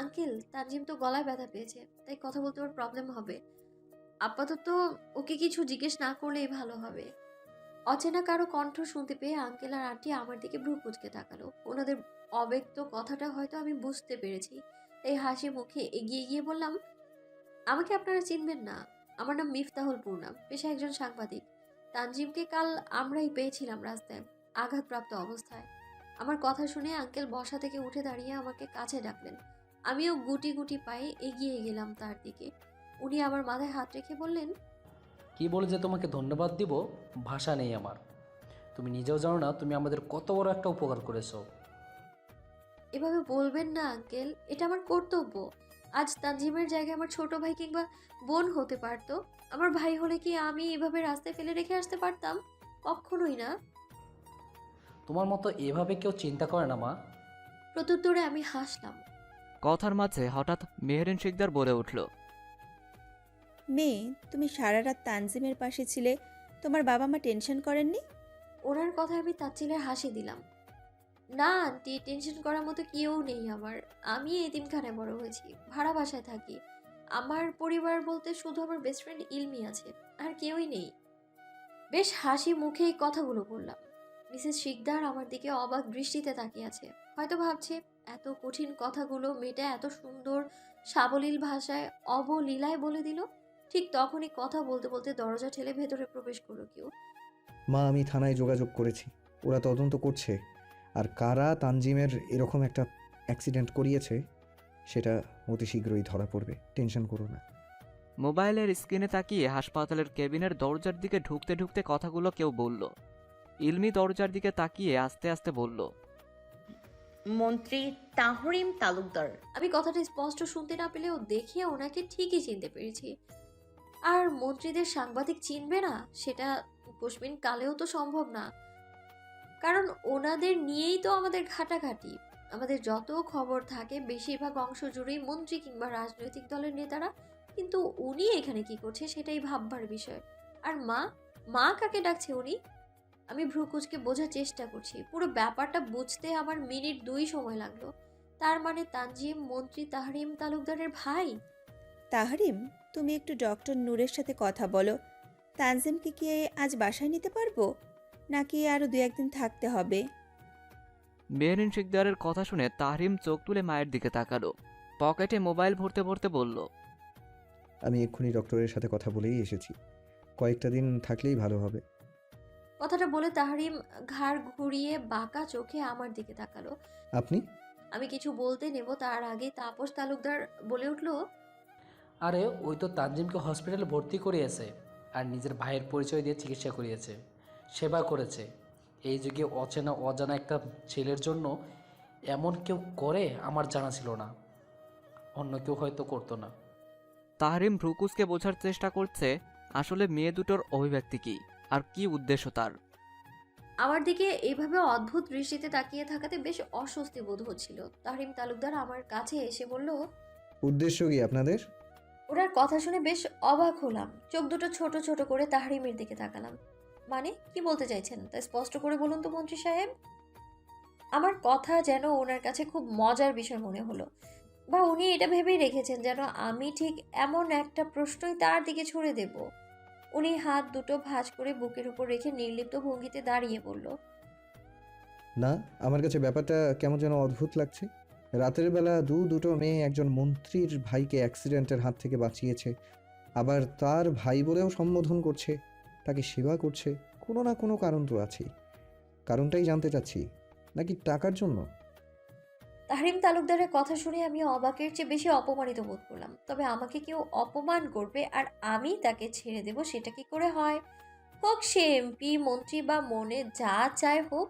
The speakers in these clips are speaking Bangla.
আঙ্কেল তানজিম তো গলায় ব্যথা পেয়েছে, তাই কথা বলতে ওর প্রবলেম হবে। আপাতত ওকে কিছু জিজ্ঞেস না করলেই ভালো হবে। অচেনা কারও কণ্ঠ শুনতে পেয়ে আঙ্কেল আর আন্টি আমার দিকে ভ্রু কুচকে তাকালো। ওনাদের অব্যক্ত কথাটা হয়তো আমি বুঝতে পেরেছি, তাই হাসি মুখে এগিয়ে গিয়ে বললাম, আমাকে আপনারা চিনবেন না। আমার নাম মিফতাহুল পূর্ণাম পেশা একজন সাংবাদিক। তানজিমকে কাল আমরাই পেয়েছিলাম রাস্তায়, আঘাতপ্রাপ্ত অবস্থায়। আমার কথা শুনে আঙ্কেল বসা থেকে উঠে দাঁড়িয়ে আমাকে কাছে ডাকলেন। আমিও গুটি গুটি পায়ে এগিয়ে গেলাম তার দিকে। উনি আমার মাথায় হাত রেখে বললেন কি বলে যে তোমাকে ধন্যবাদ দিব? ভাষা নেই আমার। তুমি নিজেও জানো না তুমি আমাদের কত বড় একটা উপকার করেছ। এভাবে বলবেন না আঙ্কেল। এটা আমার কর্তব্য। আজ তানজিমের জায়গায় আমার ছোট ভাই কিংবা বোন হতে পারতো। আমার ভাই হলে কি আমি এভাবে রাস্তায় ফেলে রেখে আসতে পারতাম? কখনোই না। তোমার মতো এভাবে কেউ চিন্তা করে না মা। প্রত্যুত্তরে আমি হাসলাম। কথার মাঝে হঠাৎ মেহেরিন শিকদার বলে উঠল মেয়ে তুমি সারা রাত তানজিমের পাশে ছিলে তোমার বাবা মা টেনশন করেননি? ওনার কথায় আমি তাচ্ছিলের হাসি দিলাম। না আন্টি টেনশন করার মতো কেউ নেই আমার। আমি এতিমখানায় বড় হয়েছি ভাড়া বাসায় থাকি। আমার পরিবার বলতে শুধু আমার বেস্ট ফ্রেন্ড ইলমি আছে আর কেউই নেই। বেশ হাসি মুখে এই কথাগুলো বললাম। মিসেস শিকদার আমার দিকে অবাক দৃষ্টিতে তাকিয়ে আছে। হয়তো ভাবছে এত কঠিন কথাগুলো মেয়েটা এত সুন্দর সাবলীল ভাষায় অবলীলায় বলে দিল? ঠিক তখনই কথা বলতে বলতে দরজা ঠেলে ভেতরে প্রবেশ করল কেউ। মা আমি থানায় যোগাযোগ করেছি। ওরা তদন্ত করছে। আর কারা তানজিমের এরকম একটা অ্যাক্সিডেন্ট করিয়েছে সেটা অতি শীঘ্রই ধরা পড়বে। টেনশন করো না। মোবাইলের স্ক্রিনে তাকিয়ে হাসপাতালের কেবিনের দরজার দিকে ঢুকতে ঢুকতে কথাগুলো কেউ বলল ইলমি দরজার দিকে তাকিয়ে আস্তে আস্তে বলল মন্ত্রী তাহরিম তালুকদার। আমি কথাটা স্পষ্ট শুনতে না পেলেও দেখে ওনাকে ঠিকই চিনতে পেরেছি। আর মন্ত্রীদের সাংবাদিক চিনবে না সেটা কোশমিন কালেও তো সম্ভব না। কারণ ওনাদের নিয়েই তো আমাদের ঘাটাঘাটি। আমাদের যত খবর থাকে বেশিরভাগ অংশ জুড়েই মন্ত্রী কিংবা রাজনৈতিক দলের নেতারা কিন্তু উনি এখানে কি করছে সেটাই ভাববার বিষয়। আর মা? মা কাকে ডাকছে উনি? আমি ভ্রুকুচকে বোঝার চেষ্টা করছি। পুরো ব্যাপারটা বুঝতে আমার মিনিট দুই সময় লাগল। তার মানে তানজিম মন্ত্রী তাহরিম তালুকদারের ভাই? তাহরিম তুমি একটু ডক্টর নূরের সাথে কথা বলো। তানজিমকে কি আজ বাসায় নিতে পারব? নাকি আরও দু একদিন থাকতে হবে? মেহরিন শিকদারের কথা শুনে তাহরিম চোখ তুলে মায়ের দিকে তাকালো। পকেটে মোবাইল ভরতে ভরতে বলল আমি এক্ষুনি ডক্টরের সাথে কথা বলেই এসেছি। কয়েকটা দিন থাকলেই ভালো হবে। কথাটা বলে তাহারিম ঘাড় ঘুরিয়ে বাঁকা চোখে আমার দিকে তাকালো। আপনি? আমি কিছু বলতে নেব তার আগে তাপস তালুকদার বলে উঠল আরে ওই তো তানজিমকে হসপিটালে ভর্তি করিয়েছে আর নিজের ভাইয়ের পরিচয় দিয়ে চিকিৎসা করিয়েছে সেবা করেছে। এই যুগে অচেনা অজানা একটা ছেলের জন্য এমন কেউ করে আমার জানা ছিল না অন্য কেউ হয়তো করতো না। তাহরিম ভ্রুকুসকে বোঝার চেষ্টা করছে আসলে মেয়ে দুটোর অভিব্যক্তি কি? আর কি উদ্দেশ্য তার? আমার দিকে এইভাবে অদ্ভুত দৃষ্টিতে তাকিয়ে থাকাতে বেশ অস্বস্তি বোধ হচ্ছিল। তাহরিম তালুকদার আমার কাছে এসে বলল উদ্দেশ্য কি আপনাদের? ওনার কথা শুনে বেশ অবাক হলাম। চোখ দুটো ছোট ছোট করে তাহরিমের দিকে তাকালাম। মানে কি বলতে চাইছেন? তা স্পষ্ট করে বলুন তো মন্ত্রী সাহেব। আমার কথা যেন ওনার কাছে খুব মজার বিষয় মনে হলো। বা উনি এটা ভেবেই রেখেছেন যেন আমি ঠিক এমন একটা প্রশ্নই তার দিকে ছুড়ে দেব। উনি হাত দুটো ভাঁজ করে বুকের উপর রেখে নির্লিপ্ত ভঙ্গিতে দাঁড়িয়ে বলল, না, আমার কাছে ব্যাপারটা কেমন যেন অদ্ভুত লাগছে। রাতের বেলা দু দুটো মেয়ে একজন মন্ত্রীর ভাইকে অ্যাক্সিডেন্টের হাত থেকে বাঁচিয়েছে। আবার তার ভাই বলেও সম্বোধন করছে, তাকে সেবা করছে, কোনো না কোনো কারণ তো আছেই। কারণটাই জানতে চাচ্ছি, নাকি টাকার জন্য? তাহরিম তালুকদারের কথা শুনে আমি অবাকের চেয়ে বেশি অপমানিত বোধ করলাম। তবে আমাকে কেউ অপমান করবে আর আমি তাকে ছেড়ে দেব সেটা কি করে হয়? হোক সে এমপি, মন্ত্রী বা মনে যা চায় হোক,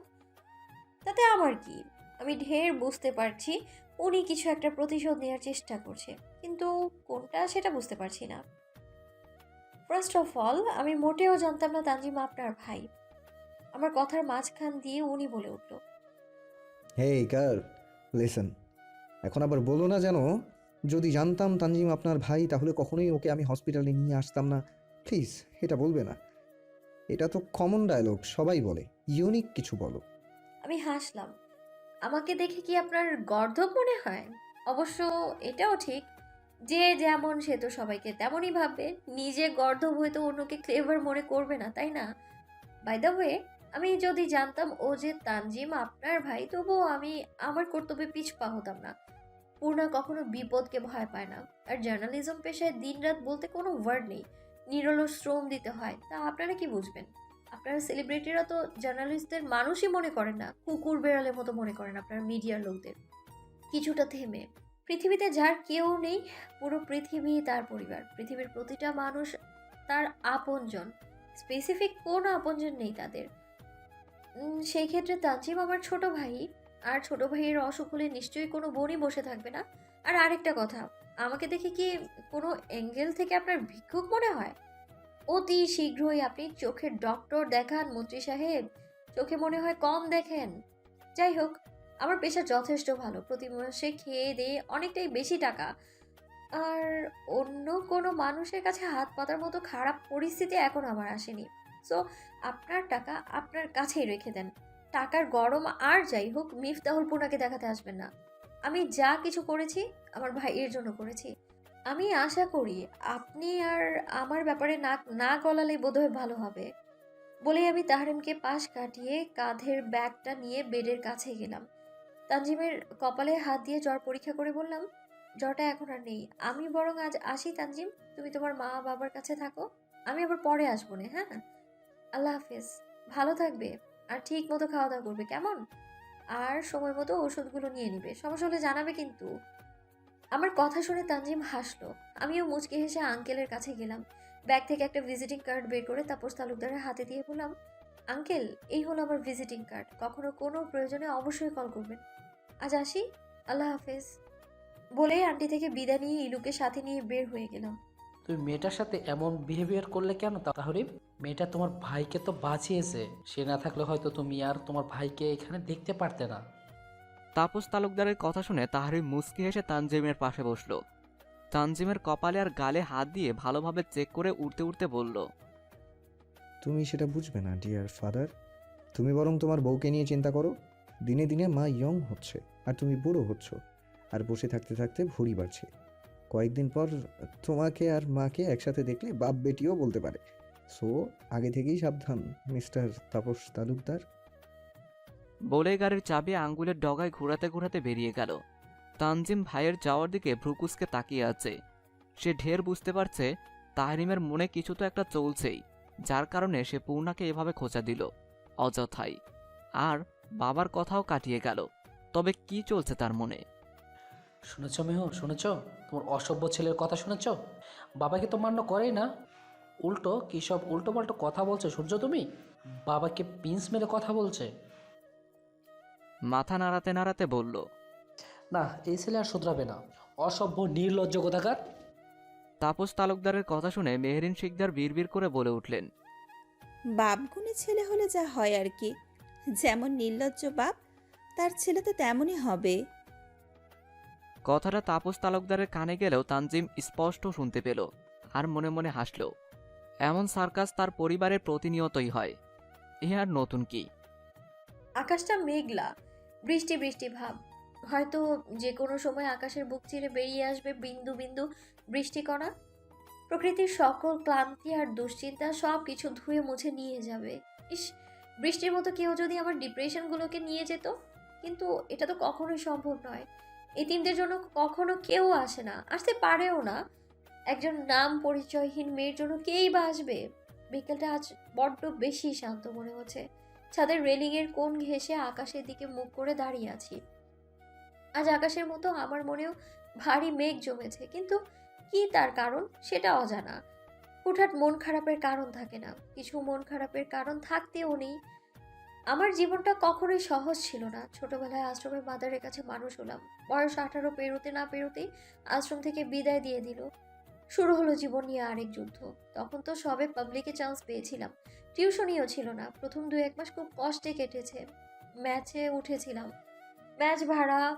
তাতে আমার কি? আমি ঢের বুঝতে পারছি উনি কিছু একটা প্রতিশোধ নেওয়ার চেষ্টা করছে, কিন্তু কোনটা সেটা বুঝতে পারছি না। ফার্স্ট অফ অল আমি মোটেও জানতাম না তানজিম আপনার ভাই। আমার কথার মাঝখান দিয়ে উনি বলে উঠল হে কার? লেসন এখন আবার বলো না যেন, যদি জানতাম তানজিম আপনার ভাই, তাহলে কখনোই ওকে আমি হসপিটালে নিয়ে আসতাম না। প্লিজ এটা বলবে না। এটা তো কমন ডায়লগ সবাই বলে ইউনিক কিছু বলো। আমি হাসলাম। আমাকে দেখে কি আপনার গর্ধব মনে হয়? অবশ্য এটাও ঠিক, যে যেমন সে তো সবাইকে তেমনই ভাববে। নিজে গর্ধব হয়তো অন্যকে ক্লেভার মনে করবে না, তাই না? বাই দ্য ওয়ে আমি যদি জানতাম, ও যে তানজিম আপনার ভাই, তবুও আমি আমার কর্তব্যে পিছপা হতাম না। পূর্ণা কখনো বিপদকে ভয় পায় না। আর জার্নালিজম পেশায় দিনরাত বলতে কোনো ওয়ার্ড নেই। নিরল শ্রম দিতে হয়। তা আপনারা কি বুঝবেন? আপনারা সেলিব্রিটিরা তো জার্নালিস্টদের মানুষই মনে করেন না। কুকুর বেড়ালের মতো মনে করেন আপনারা মিডিয়ার লোকদের। কিছুটা থেমে। পৃথিবীতে যার কেউ নেই, পুরো পৃথিবী তার পরিবার। পৃথিবীর প্রতিটা মানুষ তার আপনজন। স্পেসিফিক কোনো আপনজন নেই তাদের। সেই ক্ষেত্রে তানজিম আমার ছোট ভাই। আর ছোট ভাইয়ের অসুখ হলে নিশ্চয়ই কোনো বোনই বসে থাকবে না। আর আরেকটা কথা, আমাকে দেখে কি কোনো অ্যাঙ্গেল থেকে আপনার ভিক্ষুক মনে হয়? অতি শীঘ্রই আপনি চোখের ডক্টর দেখান, মন্ত্রী সাহেব। চোখে মনে হয় কম দেখেন। যাই হোক, আমার পেশা যথেষ্ট ভালো। প্রতি মাসে খেয়ে দিয়ে অনেকটাই বেশি টাকা। আর অন্য কোনো মানুষের কাছে হাত পাতার মতো খারাপ পরিস্থিতি এখন আমার আসেনি। সো আপনার টাকা আপনার কাছেই রেখে দেন। টাকার গরম আর যাই হোক, মিফতাহুল পুনাকে দেখাতে আসবেন না। আমি যা কিছু করেছি, আমার ভাইয়ের জন্য করেছি। আমি আশা করি আপনি আর আমার ব্যাপারে না না গলালে বোধহয় ভালো হবে। বলেই আমি তাহারিমকে পাশ কাটিয়ে কাঁধের ব্যাগটা নিয়ে বেডের কাছে গেলাম। তানজিমের কপালে হাত দিয়ে জ্বর পরীক্ষা করে বললাম, জ্বরটা এখন আর নেই। আমি বরং আজ আসি তানজিম, তুমি তোমার মা বাবার কাছে থাকো। আমি আবার পরে আসব না হ্যাঁ? আল্লাহ হাফেজ। ভালো থাকবে আর ঠিক মতো খাওয়া দাওয়া করবে, কেমন? আর সময় মতো ওষুধগুলো নিয়ে নিবে। সমস্যা হলে জানাবে কিন্তু। আমার কথা শুনে তানজিম হাসলো। আমিও মুচকি হেসে আঙ্কেলের কাছে গেলাম। ব্যাগ থেকে একটা ভিজিটিং কার্ড বের করে তাপস তালুকদারের হাতে দিয়ে বললাম, আঙ্কেল, এই হলো আমার ভিজিটিং কার্ড। কখনো কোনো প্রয়োজনে অবশ্যই কল করবেন। আজ আসি। আল্লাহ হাফেজ। বলেই আন্টি থেকে বিদায় নিয়ে ইলুকে সাথে নিয়ে বের হয়ে গেলাম। তুমি মেয়েটার সাথে এমন বিহেভিয়ার করলে কেন? তাহলে মেয়েটা তোমার ভাইকে তো বাঁচিয়েছে। সে না থাকলে হয়তো তুমি আর তোমার ভাইকে এখানে দেখতে পারতে না। তাপস তালুকদারের কথা শুনে তাহারি মুচকি হেসে তানজিমের পাশে বসল। তানজিমের কপালে আর গালে হাত দিয়ে ভালোভাবে চেক করে উঠতে উঠতে বলল তুমি সেটা বুঝবে না ডিয়ার ফাদার তুমি বরং তোমার বউকে নিয়ে চিন্তা করো। দিনে দিনে মা ইয়ং হচ্ছে আর তুমি বুড়ো হচ্ছ আর বসে থাকতে থাকতে ভুঁড়ি বাড়ছে। কয়েকদিন পর তোমাকে আর মাকে একসাথে দেখলে বাপ বেটিও বলতে পারে। সো, আগে থেকেই সাবধান, মিস্টার তাপস তালুকদার। বলে গাড়ির চাবি আঙ্গুলের ডগায় ঘোরাতে ঘোরাতে বেরিয়ে গেল। তানজিম ভাইয়ের যাওয়ার দিকে ভ্রুকুসকে তাকিয়ে আছে। সে ঢের বুঝতে পারছে, তাহরিমের মনে কিছু তো একটা চলছেই, যার কারণে সে পূর্ণাকে এভাবে খোঁচা দিল, অযথাই। আর বাবার কথাও কাটিয়ে গেল, তবে কি চলছে তার মনে? শুনেছ মেহ শুনেছ? তোমার অসভ্য ছেলের কথা শুনেছ? বাবাকে তো মান্য করেই না। উল্টো কী সব উল্টো পাল্টো কথা বলছে সূর্য তুমি? বাবাকে পিন্স মেরে কথা বলছে। মাথা নাড়াতে নাড়াতে বলল না এই ছেলে আর শুধরাবে না। অসভ্য নির্লজ্জ কোথাকার তাপস তালুকদারের কথা শুনে মেহরিন শিকদার বিড়বিড় করে বলে উঠলেন বাপগুণী ছেলে হলে যা হয় আর কি। যেমন নির্লজ্জ বাপ তার ছেলে তো তেমনই হবে। কথাটা তাপস তালুকদারের কানে গেলেও তানজিম স্পষ্ট শুনতে পেল আর মনে মনে হাসল। এমন সার্কাস তার পরিবারের প্রতিনিয়তই হয়। এ আর নতুন কি? আকাশটা মেঘলা, বৃষ্টি বৃষ্টি ভাব। হয়তো যে কোনো সময় আকাশের বুক চিরে বেরিয়ে আসবে বিন্দু বিন্দু বৃষ্টিকণা প্রকৃতির সকল ক্লান্তি আর দুশ্চিন্তা সব কিছু ধুয়ে মুছে নিয়ে যাবে। ইস, বৃষ্টির মতো কেউ যদি আমার ডিপ্রেশনগুলোকে নিয়ে যেত, কিন্তু এটা তো কখনোই সম্ভব নয়। এতিমদের জন্য কখনো কেউ আসে না, আসতে পারেও না। একজন নাম পরিচয়হীন মেয়ের জন্য কেই বা আসবে? বিকেলটা আজ বড্ড বেশি শান্ত মনে হচ্ছে। ছাদের রেলিংয়ের কোণ ঘেঁষে আকাশের দিকে মুখ করে দাঁড়িয়ে আছি। আজ আকাশের মতো আমার মনেও ভারী মেঘ জমেছে, কিন্তু কি তার কারণ সেটা অজানা। হুটহাট মন খারাপের কারণ থাকে না। কিছু মন খারাপের কারণ থাকতেও নেই। আমার জীবনটা কখনোই সহজ ছিল না। ছোটবেলায় আশ্রমের মাদারের কাছে মানুষ হলাম। বয়স আঠারো, পেরোতে না পেরোতেই আশ্রম থেকে বিদায় দিয়ে দিল। শুরু হলো জীবন নিয়ে আরেক যুদ্ধ। তখন তো সবে পাবলিকে চান্স পেয়েছিলাম। টিউশনিও ছিল না। প্রথম দু এক মাস খুব কষ্টে কেটেছে। ম্যাচে উঠেছিলাম। ম্যাচ ভাড়া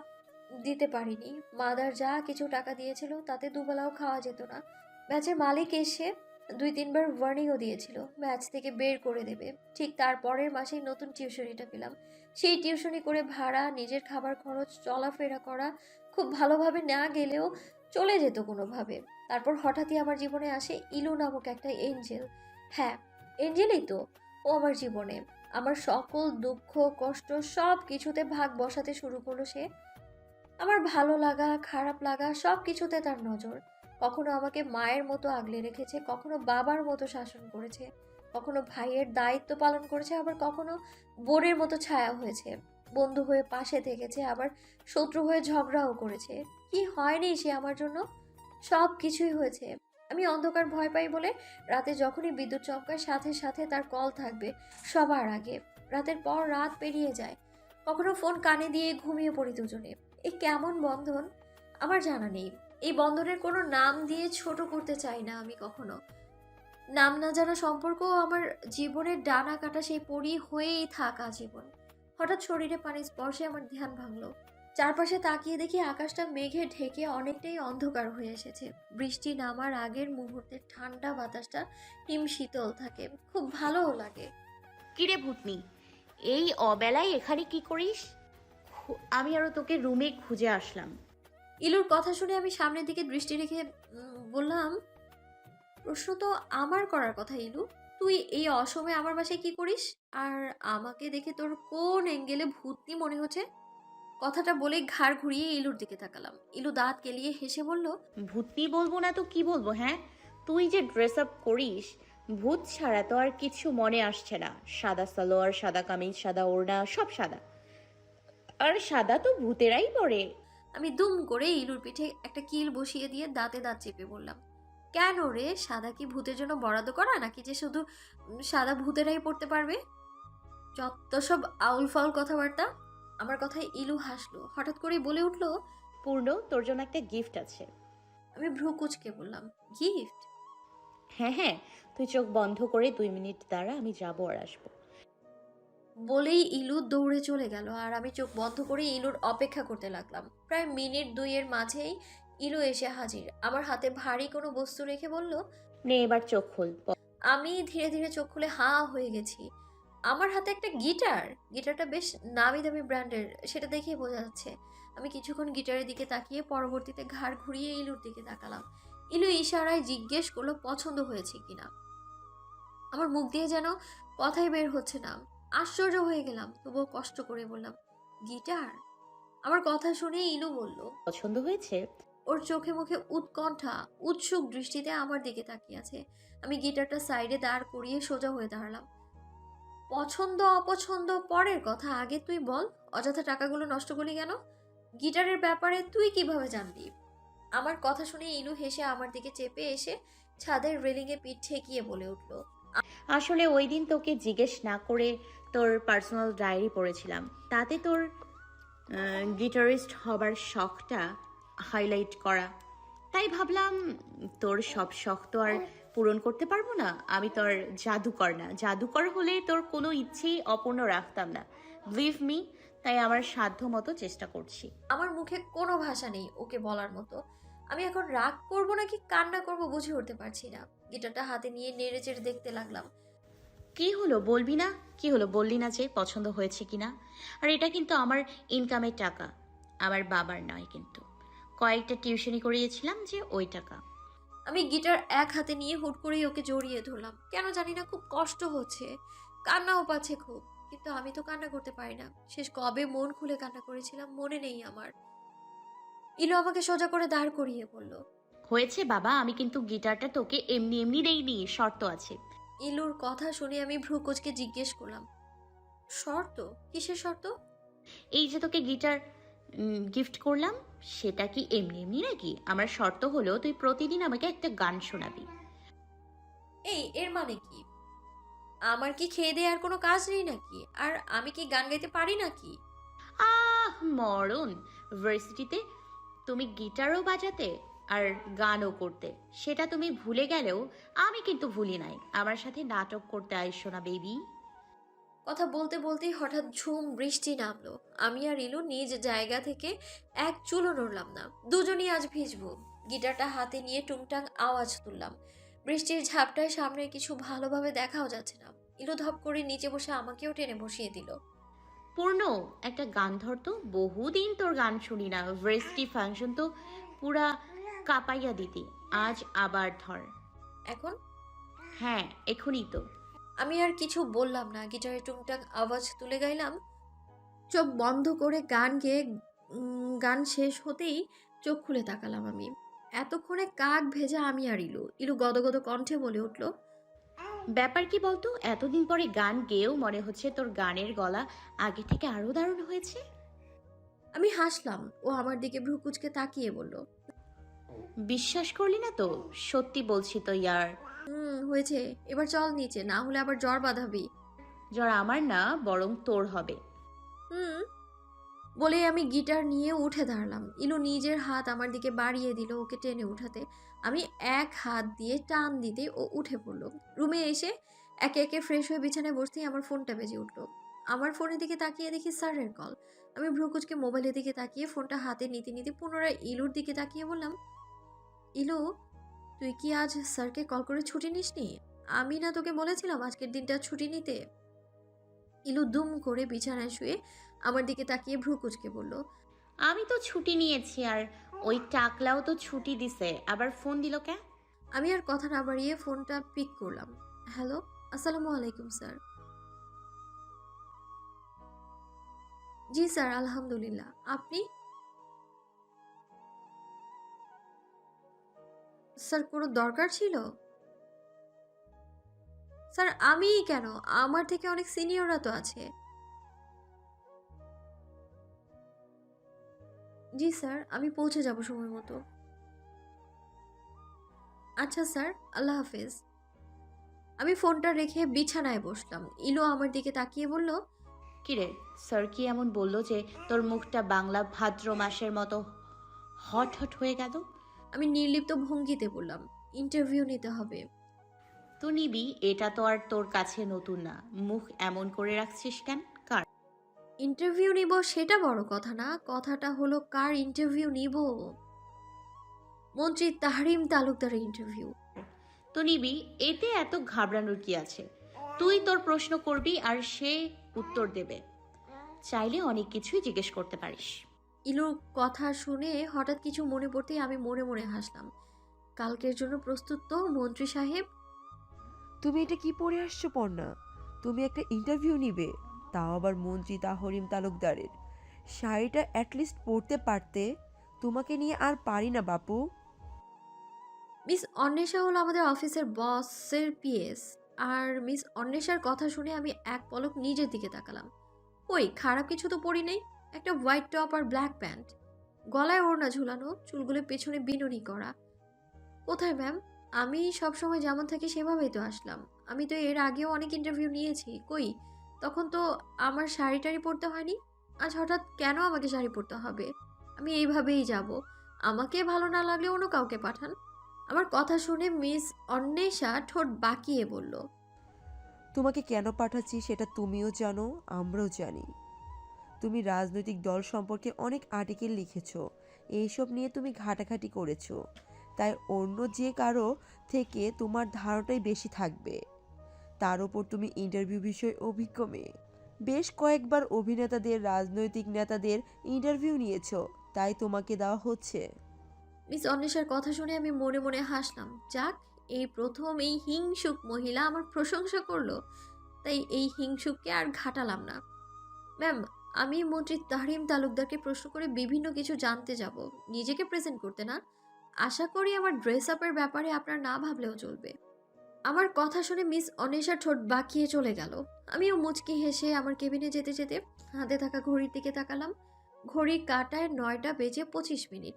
দিতে পারিনি। মাদার যা কিছু টাকা দিয়েছিল তাতে দুবেলাও খাওয়া যেত না। ম্যাচের মালিক এসে দুই তিনবার ওয়ার্নিংও দিয়েছিল ম্যাচ থেকে বের করে দেবে। ঠিক তার পরের মাসেই নতুন টিউশনিটা পেলাম। সেই টিউশনি করে ভাড়া, নিজের খাবার খরচ, চলাফেরা করা, খুব ভালোভাবে না গেলেও চলে যেত কোনোভাবে। তারপর হঠাৎই আমার জীবনে আসে ইলু নামক একটা এঞ্জেল হ্যাঁ এঞ্জেলই তো, ও আমার জীবনে। আমার সকল দুঃখ, কষ্ট সব কিছুতে ভাগ বসাতে শুরু করল সে। আমার ভালো লাগা, খারাপ লাগা সব কিছুতে তার নজর। কখনো আমাকে মায়ের মতো আগলে রেখেছে, কখনো বাবার মতো শাসন করেছে, কখনো ভাইয়ের দায়িত্ব পালন করেছে, আবার কখনো বোনের মতো ছায়া হয়েছে। বন্ধু হয়ে পাশে থেকেছে, আবার শত্রু হয়ে ঝগড়াও করেছে। কি হয়নি সে আমার জন্য? সব কিছুই হয়েছে। আমি অন্ধকার ভয় পাই বলে রাতে যখনই বিদ্যুৎ চমকায়, সাথে সাথে তার কল থাকবে সবার আগে। রাতের পর রাত পেরিয়ে যায়। কখনো ফোন কানে দিয়ে ঘুমিয়ে পড়ি দুজনে। এই কেমন বন্ধন? আমার জানা নেই। এই বন্ধনের কোনো নাম দিয়ে ছোট করতে চাই না আমি কখনো। নাম না জানা সম্পর্ক আমার জীবনের ডানা কাটা সেই পরি হয়েই থাকা জীবন হঠাৎ শরীরে পানি স্পর্শে আমার ধ্যান ভাঙলো। চারপাশে তাকিয়ে দেখি আকাশটা মেঘে ঢেকে অনেকটাই অন্ধকার হয়ে এসেছে। বৃষ্টি নামার আগের মুহূর্তের ঠান্ডা বাতাসটা হিম শীতল থাকে। খুব ভালোও লাগে। কিরে ভূতনি, এই অবেলায় এখানে কি করিস? আমি আরও তোকে রুমে খুঁজে আসলাম। ইলুর কথা শুনে আমি সামনের দিকে দৃষ্টি রেখে বললাম, প্রশ্ন তো আমার করার কথা, ইলু। তুই এই অসময়ে আমার বাসায় কি করিস? আর আমাকে দেখে তোর কোন অ্যাঙ্গেলে ভূতনি মনে হচ্ছে? কথাটা বলে ঘাড় ঘুরিয়ে ইলুর দিকে তাকালাম। ইলু দাঁত কেলিয়ে হেসে বলল ভূতনি বলব না তো কি বলব হ্যাঁ? তুই যে ড্রেস আপ করিস, ভূত ছাড়া তো আর কিছু মনে আসছে না। সাদা সালোয়ার, সাদা কামিজ, সাদা ওড়না, সব সাদা। আর সাদা তো ভূতেরাই পরে। আমি দুম করে ইলুর পিঠে একটা কিল বসিয়ে দিয়ে দাঁতে দাঁত চেপে বললাম কেন রে? সাদা কি ভূতের জন্য বরাদ্দ করা? নাকি যে শুধু সাদা ভূতেরাই পড়তে পারবে? যত সব আউল ফাউল কথাবার্তা আমার কথায় ইলু হাসলো হঠাৎ করে বলে উঠল পূর্ণ তোর জন্য একটা গিফট আছে। আমি ভ্রু কুচকে বললাম গিফট হ্যাঁ হ্যাঁ তুই চোখ বন্ধ করে দুই মিনিট দাঁড়া আমি যাব আর আসব। বলেই ইলু দৌড়ে চলে গেল আর আমি চোখ বন্ধ করে ইলুর অপেক্ষা করতে লাগলাম। প্রায় মিনিট দুইয়ের মাঝেই ইলু এসে হাজির। আমার হাতে ভারী কোনো বস্তু রেখে বলল নে এবার চোখ খোল। আমি ধীরে ধীরে চোখ খুলে হা হয়ে গেছি। আমার হাতে একটা গিটার। গিটারটা বেশ নামি দামি ব্র্যান্ডের সেটা দেখেই বোঝা যাচ্ছে। আমি কিছুক্ষণ গিটারের দিকে তাকিয়ে পরবর্তীতে ঘাড় ঘুরিয়ে ইলুর দিকে তাকালাম। ইলু ইশারায় জিজ্ঞেস করল পছন্দ হয়েছে কিনা? আমার মুখ দিয়ে যেন কথাই বের হচ্ছে না। আশ্চর্য হয়ে গেলাম তবুও কষ্ট করে বললাম গিটার? আমার কথা শুনে ইলু বলল পছন্দ হয়েছে? ওর চোখে মুখে উৎকণ্ঠা উৎসুক দৃষ্টিতে আমার দিকে তাকিয়ে আছে। আমি গিটারটা সাইডে দাঁড় করিয়ে সোজা হয়ে দাঁড়ালাম। পছন্দ অপছন্দ পরের কথা আগে তুই বল অযথা টাকাগুলো নষ্ট করলি কেন? গিটারের ব্যাপারে তুই কীভাবে জানবি? আমার কথা শুনে ইলু হেসে আমার দিকে চেপে এসে ছাদের রেলিংয়ে পিঠ ঠেকিয়ে বলে উঠল আসলে ওই দিন তোকে জিজ্ঞেস না করে তোর পার্সোনাল ডায়েরি পড়েছিলাম। তাতে তোর গিটারিস্ট হবার শখটা হাইলাইট করা। তাই ভাবলাম, তোর সব শখ তো আর পূরণ করতে পারব না। আমি তোর জাদুকর না। জাদুকর হলে তোর কোনো ইচ্ছেই অপূর্ণ রাখতাম না। লিভ মি তাই আমার সাধ্য মতো চেষ্টা করছি। আমার মুখে কোনো ভাষা নেই ওকে বলার মতো। আমি এখন রাগ করব নাকি কান্না করব বুঝে উঠতে পারছি না। গিটারটা হাতে নিয়ে নেড়ে চেড়ে দেখতে লাগলাম। কি হলো বলবি না? কি হলো বললি না যে পছন্দ হয়েছে কিনা? আর এটা কিন্তু আমার ইনকামের টাকা আমার বাবার নয় কিন্তু। কয়েকটা টিউশনি করিয়েছিলাম যে ওই টাকা। আমি গিটার এক হাতে নিয়ে হুট করেই ওকে জড়িয়ে ধরলাম। কেন জানি না খুব কষ্ট হচ্ছে কান্নাও পাচ্ছে খুব কিন্তু আমি তো কান্না করতে পারি না। শেষ কবে মন খুলে কান্না করেছিলাম মনে নেই আমার। ইলো আমাকে সোজা করে দাঁড় করিয়ে বলল হয়েছে বাবা আমি কিন্তু গিটারটা তোকে এমনি এমনি দেইনি শর্ত আছে। ইলুর কথা শুনে আমি ভ্রুকোচকে জিজ্ঞেস করলাম শর্ত? কিসের শর্ত? এই যে তোকে গিটার গিফট করলাম সেটা কি এমনি এমনি নাকি? আমার শর্ত হলো তুই প্রতিদিন আমাকে একটা গান শোনাবি। এই এর মানে কি? আমার কি খেয়ে দেয়ে আর কোনো কাজ নেই নাকি? আর আমি কি গান গাইতে পারি নাকি? আহ মরণ! ভার্সিটিতে তুমি গিটারও বাজাতে আর গানও করতে। সেটা তুমি ভুলে গেলেও আমি কিন্তু ভুলি নাই। আমার সাথে নাটক করতে আইসো না বেবি। কথা বলতে বলতেই হঠাৎ ঝুম বৃষ্টি নামলো। আমি আর ইলু নিজ জায়গা থেকে এক চুলো নড়লাম না। দুজনই আজ ভিজবো। গিটারটা হাতে নিয়ে টুংটাং আওয়াজ তুললাম। বৃষ্টির ঝাপটায় সামনে কিছু ভালোভাবে দেখাও যাচ্ছে না। ইলু ধপ করে নিচে বসে আমাকেও টেনে বসিয়ে দিল। পূর্ণ একটা গান ধর তো। বহুদিন তোর গান শুনি না। ভেস্টি ফাংশন তো পুরা কাপাইয়া দিতি। আজ আবার ধর। এখন? হ্যাঁ এখনই তো। আমি আর কিছু বললাম না। গিটারে টুংটাং আওয়াজ তুলে গাইলাম। চোখ বন্ধ করে গান গেয়ে উম, গান শেষ হতেই চোখ খুলে তাকালাম আমি। এতক্ষণে কাক ভেজা আমি আর ইলু। ইলু গদগদ কণ্ঠে বলে উঠল ব্যাপার কি বলতো? এতদিন পরে গান গেয়েও মনে হচ্ছে তোর গানের গলা আগে থেকে আরও দারুণ হয়েছে। আমি হাসলাম। ও আমার দিকে ভ্রুকুচকে তাকিয়ে বলল বিশ্বাস করলি না তো? সত্যি বলছি তো ইয়ার। হুম হয়েছে। এবার চল নিচে না হলে আবার জ্বর বাঁধাবি। জ্বর আমার না বরং তোর হবে। হুম। বলে আমি গিটার নিয়ে উঠে দাঁড়ালাম। ইলু নিজের হাত আমার দিকে বাড়িয়ে দিল ওকে টেনে উঠাতে। আমি এক হাত দিয়ে টান দিতে ও উঠে পড়ল। রুমে এসে একে একে ফ্রেশ হয়ে বিছানায় বসতেই আমার ফোনটা বেজে উঠল। আমার ফোনের দিকে তাকিয়ে দেখি স্যারের কল। আমি ভ্রুকুচকে মোবাইলের দিকে তাকিয়ে ফোনটা হাতে নিতে নিতে পুনরায় ইলুর দিকে তাকিয়ে বললাম ইলু তুই কি আজ স্যারকে কল করে ছুটি নিসনি? আমি না তোকে বলেছিলাম আজকের দিনটা ছুটি নিতে। ইলু দুম করে বিছানায় শুয়ে আমার দিকে তাকিয়ে ভ্রু কুচকে বলল আমি তো ছুটি নিয়েছি আর ওই টাকলাও তো ছুটি দিছে আবার ফোন দিল কে? আমি আর কথা না বাড়িয়ে ফোনটা পিক করলাম। হ্যালো আসসালামু আলাইকুম স্যার। জি স্যার আলহামদুলিল্লাহ। আপনি? স্যার, কোনো দরকার ছিল? স্যার আমি কেন? আমার থেকে অনেক সিনিয়ররা তো আছে। জি স্যার, আমি পৌঁছে যাব সময় মতো। আচ্ছা স্যার, আল্লাহ হাফেজ। আমি ফোনটা রেখে বিছানায় বসলাম। ইলো আমার দিকে তাকিয়ে বলল, কিরে, স্যার কি এমন বলল যে তোর মুখটা বাংলা ভাদ্র মাসের মতো হট হট হয়ে গেল? আমি নির্লিপ্ত ভঙ্গিতে বললাম ইন্টারভিউ নিতে হবে। তো নিবি এটা তো আর তোর কাছে নতুন না। মুখ এমন করে রাখছিস কেন? কার? ইন্টারভিউ নিব সেটা বড় কথা না কথাটা হলো কার ইন্টারভিউ নিব? মন্ত্রী তাহরিম তালুকদারের ইন্টারভিউ। তো নিবি এতে এত ঘাবড়ানোর কি আছে? তুই তোর প্রশ্ন করবি আর সে উত্তর দেবে। চাইলে অনেক কিছুই জিজ্ঞেস করতে পারিস। ইলুর কথা শুনে হঠাৎ কিছু মনে পড়তেই আমি মনে মনে হাসলাম। কালকের জন্য প্রস্তুত তো মন্ত্রী সাহেব? তুমি এটা কি পড়ে আসছো পর্ণা? তুমি একটা ইন্টারভিউ নিবে তাও আবার মন্ত্রী তাহরিম তালুকদারের। শাড়িটা অ্যাটলিস্ট পরতে পারতে তোমাকে নিয়ে আর পারি না বাপু। মিস অন্বেষা হলো আমাদের অফিসের বসের পিএস আর মিস অন্বেষার কথা শুনে আমি এক পলক নিজের দিকে তাকালাম। ওই খারাপ কিছু তো পড়ি নেই? একটা হোয়াইট টপ আর ব্ল্যাক প্যান্ট। গলায় ওড়না ঝুলানো, চুলগুলো পেছনে বিনুনি করা। কোথায় ম্যাম? আমি সব সময় যেমন থাকি সেভাবেই তো আসলাম। আমি তো এর আগেও অনেক ইন্টারভিউ নিয়েছি। কই? তখন তো আমার শাড়ি টাড়ি পরতে হয়নি। আজ হঠাৎ কেন আমাকে শাড়ি পরতে হবে? আমি এইভাবেই যাব। আমাকে ভালো না লাগলে অন্য কাউকে পাঠান। আমার কথা শুনে মিস অন্বেষা ঠোঁট বাঁকিয়ে বলল, তোমাকে কেন পাঠাচ্ছি সেটা তুমিও জানো, আমরাও জানি। তুমি রাজনৈতিক দল সম্পর্কে অনেক আর্টিকেল লিখেছ। এইসব নিয়ে তুমি ঘাটাঘাটি করেছ। তাই অন্য যে কারও থেকে তোমার ধারণাটাই বেশি থাকবে। তার ওপর তুমি ইন্টারভিউ বিষয়ে অভিজ্ঞ মেয়ে। বেশ কয়েকবার অভিনেতাদের, রাজনৈতিক নেতাদের ইন্টারভিউ নিয়েছো, তাই তোমাকে দেওয়া হচ্ছে। মিস অন্বেষার কথা শুনে আমি মনে মনে হাসলাম। যাক, এই প্রথম এই হিংসুক মহিলা আমার প্রশংসা করল। তাই এই হিংসুককে আর ঘাটালাম না। ম্যাম আমি মন্ত্রী তাহরিম তালুকদারকে প্রশ্ন করে বিভিন্ন কিছু জানতে যাব। নিজেকে প্রেজেন্ট করতে না। আশা করি আমার ড্রেস আপের ব্যাপারে আপনার না ভাবলেও চলবে। আমার কথা শুনে মিস অনেশা ঠোঁট বাঁকিয়ে চলে গেল। আমিও মুচকি হেসে আমার কেবিনে যেতে যেতে হাতে থাকা ঘড়ির দিকে তাকালাম। ঘড়ির কাটায় নয়টা বেজে পঁচিশ মিনিট।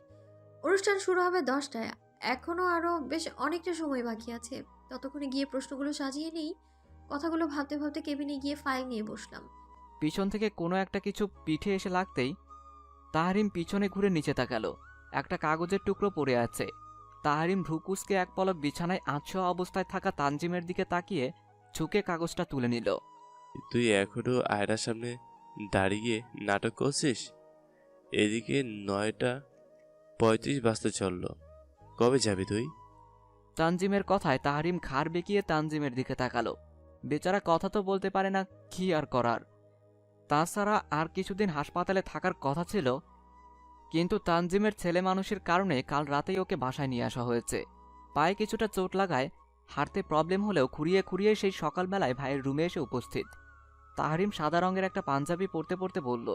অনুষ্ঠান শুরু হবে দশটায়। এখনও আরও বেশ অনেকটা সময় বাকি আছে। ততক্ষণে গিয়ে প্রশ্নগুলো সাজিয়ে নিই। কথাগুলো ভাবতে ভাবতে কেবিনে গিয়ে ফাইল নিয়ে বসলাম। পিছন থেকে কোনো একটা কিছু পিঠে এসে লাগতেই তাহারিম পিছনে ঘুরে নিচে তাকালো। একটা কাগজের টুকরো পড়ে আছে। তাহারিম ভ্রুকুসকে এক পলক বিছানায় আঁছো অবস্থায় থাকা তানজিমের দিকে তাকিয়ে ঝুঁকে কাগজটা তুলে নিল। তুই এখনও আয়নার সামনে দাঁড়িয়ে নাটক করছিস? এদিকে নয়টা পঁয়ত্রিশ বাজতে চলল। কবে যাবি তুই? তানজিমের কথায় তাহারিম ঘাড় বেঁকিয়ে তানজিমের দিকে তাকালো। বেচারা কথা তো বলতে পারে না কি আর করার। তাছাড়া আর কিছুদিন হাসপাতালে থাকার কথা ছিল, কিন্তু তানজিমের ছেলে মানুষের কারণে কাল রাতেই ওকে বাসায় নিয়ে আসা হয়েছে। পায়ে কিছুটা চোট লাগায় হাঁটতে প্রবলেম হলেও খুঁড়িয়ে খুঁড়িয়ে সেই সকালবেলায় ভাইয়ের রুমে এসে উপস্থিত। তাহারিম সাদা রঙের একটা পাঞ্জাবি পরতে পরতে বলল